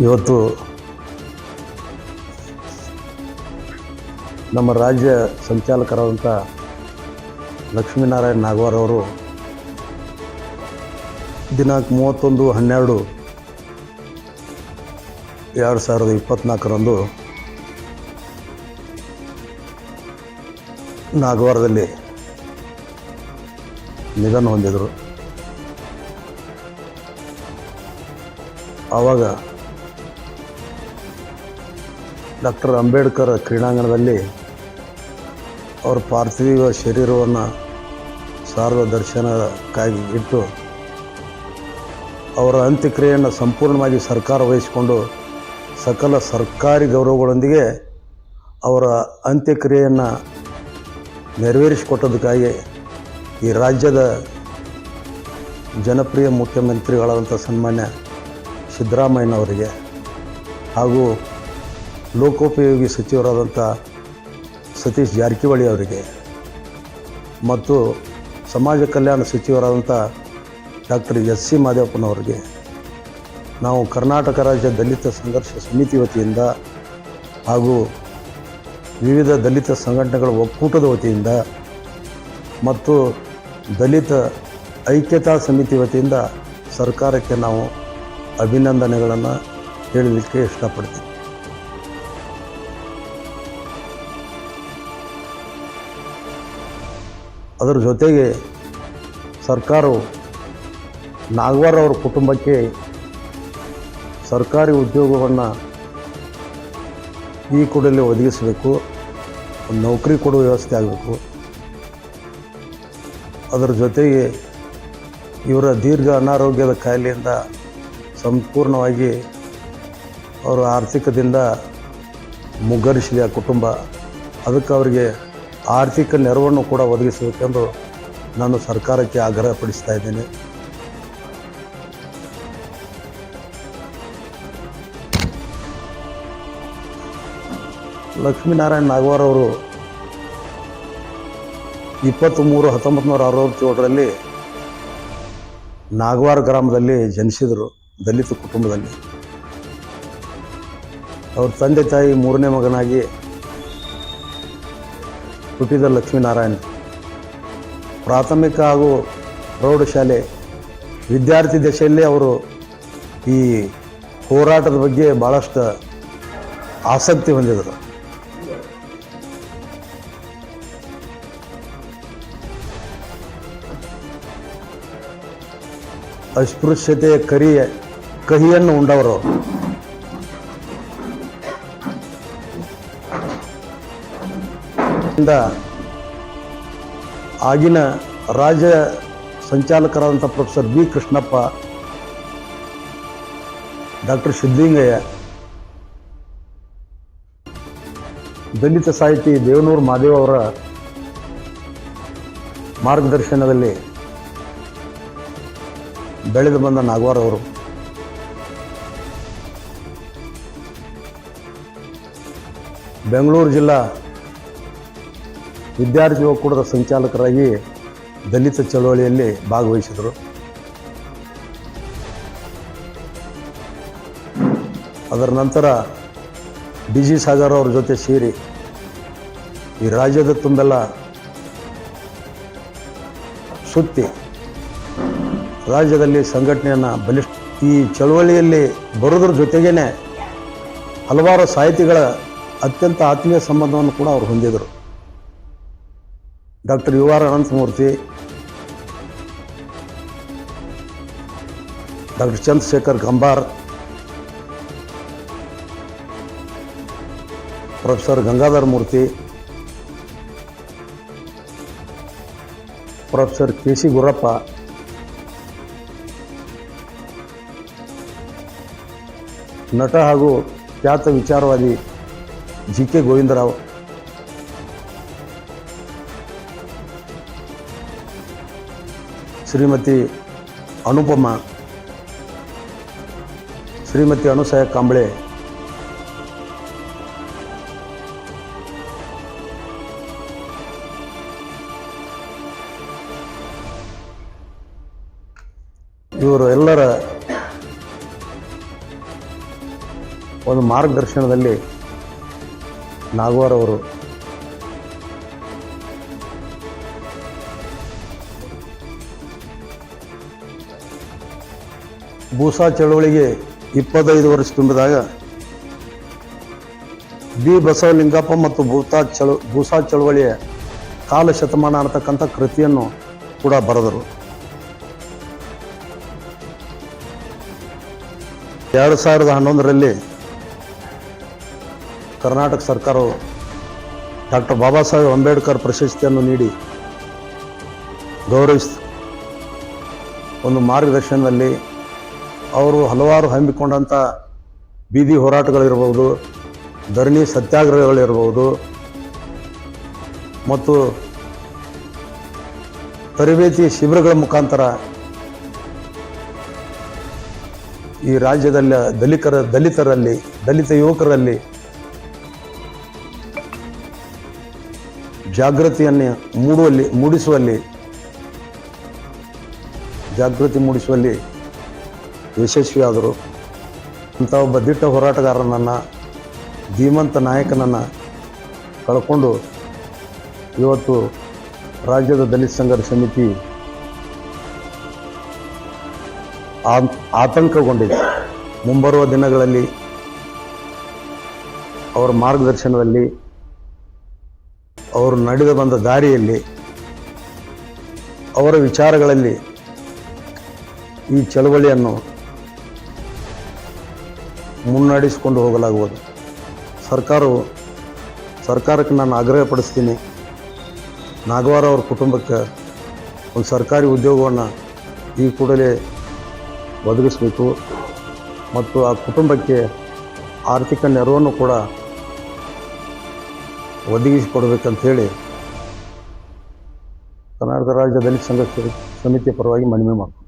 ಇವತ್ತು ನಮ್ಮ ರಾಜ್ಯ ಸಂಚಾಲಕರಾದಂಥ ಲಕ್ಷ್ಮೀನಾರಾಯಣ ನಾಗವಾರ್ ಅವರು ದಿನಾಂಕ ಮೂವತ್ತೊಂದು ಹನ್ನೆರಡು ಎರಡು ಸಾವಿರದ ಇಪ್ಪತ್ತ್ನಾಲ್ಕರಂದು ನಾಗವಾರದಲ್ಲಿ ನಿಧನ ಹೊಂದಿದರು. ಆವಾಗ ಡಾಕ್ಟರ್ ಅಂಬೇಡ್ಕರ್ ಕ್ರೀಡಾಂಗಣದಲ್ಲಿ ಅವರ ಪಾರ್ಥಿವ ಶರೀರವನ್ನು ಸಾರ್ವ ದರ್ಶನಕ್ಕಾಗಿ ಇಟ್ಟು ಅವರ ಅಂತ್ಯಕ್ರಿಯೆಯನ್ನು ಸಂಪೂರ್ಣವಾಗಿ ಸರ್ಕಾರ ವಹಿಸಿಕೊಂಡು ಸಕಲ ಸರ್ಕಾರಿ ಗೌರವಗಳೊಂದಿಗೆ ಅವರ ಅಂತ್ಯಕ್ರಿಯೆಯನ್ನು ನೆರವೇರಿಸಿಕೊಟ್ಟದಕ್ಕಾಗಿ ಈ ರಾಜ್ಯದ ಜನಪ್ರಿಯ ಮುಖ್ಯಮಂತ್ರಿಗಳಾದಂಥ ಸನ್ಮಾನ್ಯ ಸಿದ್ದರಾಮಯ್ಯನವರಿಗೆ ಹಾಗೂ ಲೋಕೋಪಯೋಗಿ ಸಚಿವರಾದಂಥ ಸತೀಶ್ ಜಾರಕಿಹೊಳಿ ಅವರಿಗೆ ಮತ್ತು ಸಮಾಜ ಕಲ್ಯಾಣ ಸಚಿವರಾದಂಥ ಡಾಕ್ಟರ್ ಎಸ್ ಸಿ ಮಾದೇವಪ್ಪನವರಿಗೆ, ನಾವು ಕರ್ನಾಟಕ ರಾಜ್ಯ ದಲಿತ ಸಂಘರ್ಷ ಸಮಿತಿ ವತಿಯಿಂದ ಹಾಗೂ ವಿವಿಧ ದಲಿತ ಸಂಘಟನೆಗಳ ಒಕ್ಕೂಟದ ವತಿಯಿಂದ ಮತ್ತು ದಲಿತ ಐಕ್ಯತಾ ಸಮಿತಿ ವತಿಯಿಂದ ಸರ್ಕಾರಕ್ಕೆ ನಾವು ಅಭಿನಂದನೆಗಳನ್ನು ಹೇಳಲಿಕ್ಕೆ ಇಷ್ಟಪಡ್ತೀನಿ ಅದರ ಜೊತೆಗೆ ಸರ್ಕಾರವು ನಾಗವಾರ ಅವರ ಕುಟುಂಬಕ್ಕೆ ಸರ್ಕಾರಿ ಉದ್ಯೋಗವನ್ನು ಈ ಕೂಡಲೇ ಒದಗಿಸಬೇಕು ಒಂದು ನೌಕರಿ ಕೊಡುವ ವ್ಯವಸ್ಥೆ ಆಗಬೇಕು. ಅದರ ಜೊತೆಗೆ ಇವರ ದೀರ್ಘ ಅನಾರೋಗ್ಯದ ಕಾಯಿಲೆಯಿಂದ ಸಂಪೂರ್ಣವಾಗಿ ಅವರ ಆರ್ಥಿಕದಿಂದ ಮುಗ್ಗರಿಸಿದೆ ಆ ಕುಟುಂಬ, ಅದಕ್ಕೆ ಅವರಿಗೆ ಆರ್ಥಿಕ ನೆರವನ್ನು ಕೂಡ ಒದಗಿಸಬೇಕೆಂದು ನಾನು ಸರ್ಕಾರಕ್ಕೆ ಆಗ್ರಹಪಡಿಸ್ತಾ ಇದ್ದೇನೆ. ಲಕ್ಷ್ಮೀನಾರಾಯಣ ನಾಗವಾರ್ ಅವರು ಇಪ್ಪತ್ತ್ಮೂರು ಹತ್ತೊಂಬತ್ತು ನೂರ ಅರವತ್ತೇಳರಲ್ಲಿ ನಾಗವಾರ ಗ್ರಾಮದಲ್ಲಿ ಜನಿಸಿದರು, ದಲಿತ ಕುಟುಂಬದಲ್ಲಿ. ಅವ್ರ ತಂದೆ ತಾಯಿ ಮೂರನೇ ಮಗನಾಗಿ ಹುಟ್ಟಿದ ಲಕ್ಷ್ಮೀನಾರಾಯಣ. ಪ್ರಾಥಮಿಕ ಹಾಗೂ ಪ್ರೌಢಶಾಲೆ ವಿದ್ಯಾರ್ಥಿ ದಶೆಯಲ್ಲೇ ಅವರು ಈ ಹೋರಾಟದ ಬಗ್ಗೆ ಭಾಳಷ್ಟು ಆಸಕ್ತಿ ಹೊಂದಿದರು. ಅಸ್ಪೃಶ್ಯತೆಯ ಕರಿಯ ಕಹಿಯನ್ನು ಉಂಡವರು. ಆಗಿನ ರಾಜ್ಯ ಸಂಚಾಲಕರಾದಂಥ professor B Krishnappa, doctor Siddalingaiah, Dalit ಸಾಹಿತಿ ದೇವನೂರು ಮಾದೇವ್ ಅವರ ಮಾರ್ಗದರ್ಶನದಲ್ಲಿ ಬೆಳೆದು ಬಂದ ನಾಗವಾರ್ ಅವರು. ಬೆಂಗಳೂರು ಜಿಲ್ಲಾ ವಿದ್ಯಾರ್ಥಿ ಒಕ್ಕೂಟದ ಸಂಚಾಲಕರಾಗಿ ದಲಿತ ಚಳವಳಿಯಲ್ಲಿ ಭಾಗವಹಿಸಿದರು. ಅದರ ನಂತರ ಡಿ ಜಿ ಸಾಗರ್ ಅವ್ರ ಜೊತೆ ಸೇರಿ ಈ ರಾಜ್ಯದ ತುಂಬೆಲ್ಲ ಸುತ್ತಿ ರಾಜ್ಯದಲ್ಲಿ ಸಂಘಟನೆಯನ್ನು ಬಲಿಷ್ಠ, ಈ ಚಳವಳಿಯಲ್ಲಿ ಬರೋದ್ರ ಜೊತೆಗೇನೆ ಹಲವಾರು ಸಾಹಿತಿಗಳ ಅತ್ಯಂತ ಆತ್ಮೀಯ ಸಂಬಂಧವನ್ನು ಕೂಡ ಅವರು ಹೊಂದಿದರು. Doctor U R Ananthamurthy, doctor Chandrashekhar Kambar professor Gangadhara Murthy, professor K C Gurappa, ನಟ ಹಾಗೂ ಖ್ಯಾತ ವಿಚಾರವಾದಿ ಜಿ ಕೆ ಗೋವಿಂದರಾವ್. ಶ್ರೀಮತಿ ಅನುಪಮ ಶ್ರೀಮತಿ ಅನುಸಯ ಕಾಂಬಳೆ ಇವರು ಎಲ್ಲರ ಒಂದು ಮಾರ್ಗದರ್ಶನದಲ್ಲಿ ನಾಗವಾರ್ ಭೂಸಾ ಚಳವಳಿಗೆ ಇಪ್ಪತ್ತೈದು ವರ್ಷ ತುಂಬಿದಾಗ ಬಿ. ಬಸವಲಿಂಗಪ್ಪ ಮತ್ತು ಭೂತಾ ಚಳ, ಭೂಸಾ ಚಳವಳಿಯ ಕಾಲ ಶತಮಾನ ಅನ್ನತಕ್ಕಂಥ ಕೃತಿಯನ್ನು ಕೂಡ ಬರೆದರು. ಎರಡು ಸಾವಿರದ ಹನ್ನೊಂದರಲ್ಲಿ ಕರ್ನಾಟಕ ಸರ್ಕಾರವು ಡಾಕ್ಟರ್ ಬಾಬಾ ಸಾಹೇಬ್ ಅಂಬೇಡ್ಕರ್ ಪ್ರಶಸ್ತಿಯನ್ನು ನೀಡಿ ಗೌರವಿಸಿತು ಒಂದು ಮಾರ್ಗದರ್ಶನದಲ್ಲಿ ಅವರು ಹಲವಾರು ಹಮ್ಮಿಕೊಂಡಂಥ ಬೀದಿ ಹೋರಾಟಗಳಿರ್ಬೋದು, ಧರಣಿ ಸತ್ಯಾಗ್ರಹಗಳಿರ್ಬೋದು ಮತ್ತು ತರಬೇತಿ ಶಿಬಿರಗಳ ಮುಖಾಂತರ ಈ ರಾಜ್ಯದಲ್ಲಿ ದಲಿತರ, ದಲಿತರಲ್ಲಿ, ದಲಿತ ಯುವಕರಲ್ಲಿ ಜಾಗೃತಿಯನ್ನು ಮೂಡುವಲ್ಲಿ, ಮೂಡಿಸುವಲ್ಲಿ, ಜಾಗೃತಿ ಮೂಡಿಸುವಲ್ಲಿ ಯಶಸ್ವಿಯಾದರು. ಅಂಥ ಒಬ್ಬ ದಿಟ್ಟ ಹೋರಾಟಗಾರನನ್ನು, ಧೀಮಂತ ನಾಯಕನನ್ನು ಕಳ್ಕೊಂಡು ಇವತ್ತು ರಾಜ್ಯದ ದಲಿತ ಸಂಘರ್ಷ ಸಮಿತಿ ಆತಂಕಗೊಂಡಿದೆ. ಮುಂಬರುವ ದಿನಗಳಲ್ಲಿ ಅವರ ಮಾರ್ಗದರ್ಶನದಲ್ಲಿ ಅವರು ನಡೆದು ಬಂದ ದಾರಿಯಲ್ಲಿ ಅವರ ವಿಚಾರಗಳಲ್ಲಿ ಈ ಚಳವಳಿಯನ್ನು ಮುನ್ನಡೆಸಿಕೊಂಡು ಹೋಗಲಾಗುವುದು. ಸರ್ಕಾರವು, ಸರ್ಕಾರಕ್ಕೆ ನಾನು ಆಗ್ರಹಪಡಿಸ್ತೀನಿ. ನಾಗವಾರ ಅವ್ರ ಕುಟುಂಬಕ್ಕೆ ಒಂದು ಸರ್ಕಾರಿ ಉದ್ಯೋಗವನ್ನು ಈ ಕೂಡಲೇ ಒದಗಿಸಬೇಕು. ಮತ್ತು ಆ ಕುಟುಂಬಕ್ಕೆ ಆರ್ಥಿಕ ನೆರವನ್ನು ಕೂಡ ಒದಗಿಸಿಕೊಡ್ಬೇಕಂಥೇಳಿ ಕರ್ನಾಟಕ ರಾಜ್ಯ ದಲಿತ ಸಂಘ ಸಮಿತಿಯ ಪರವಾಗಿ ಮನವಿ ಮಾಡ್ತೀನಿ.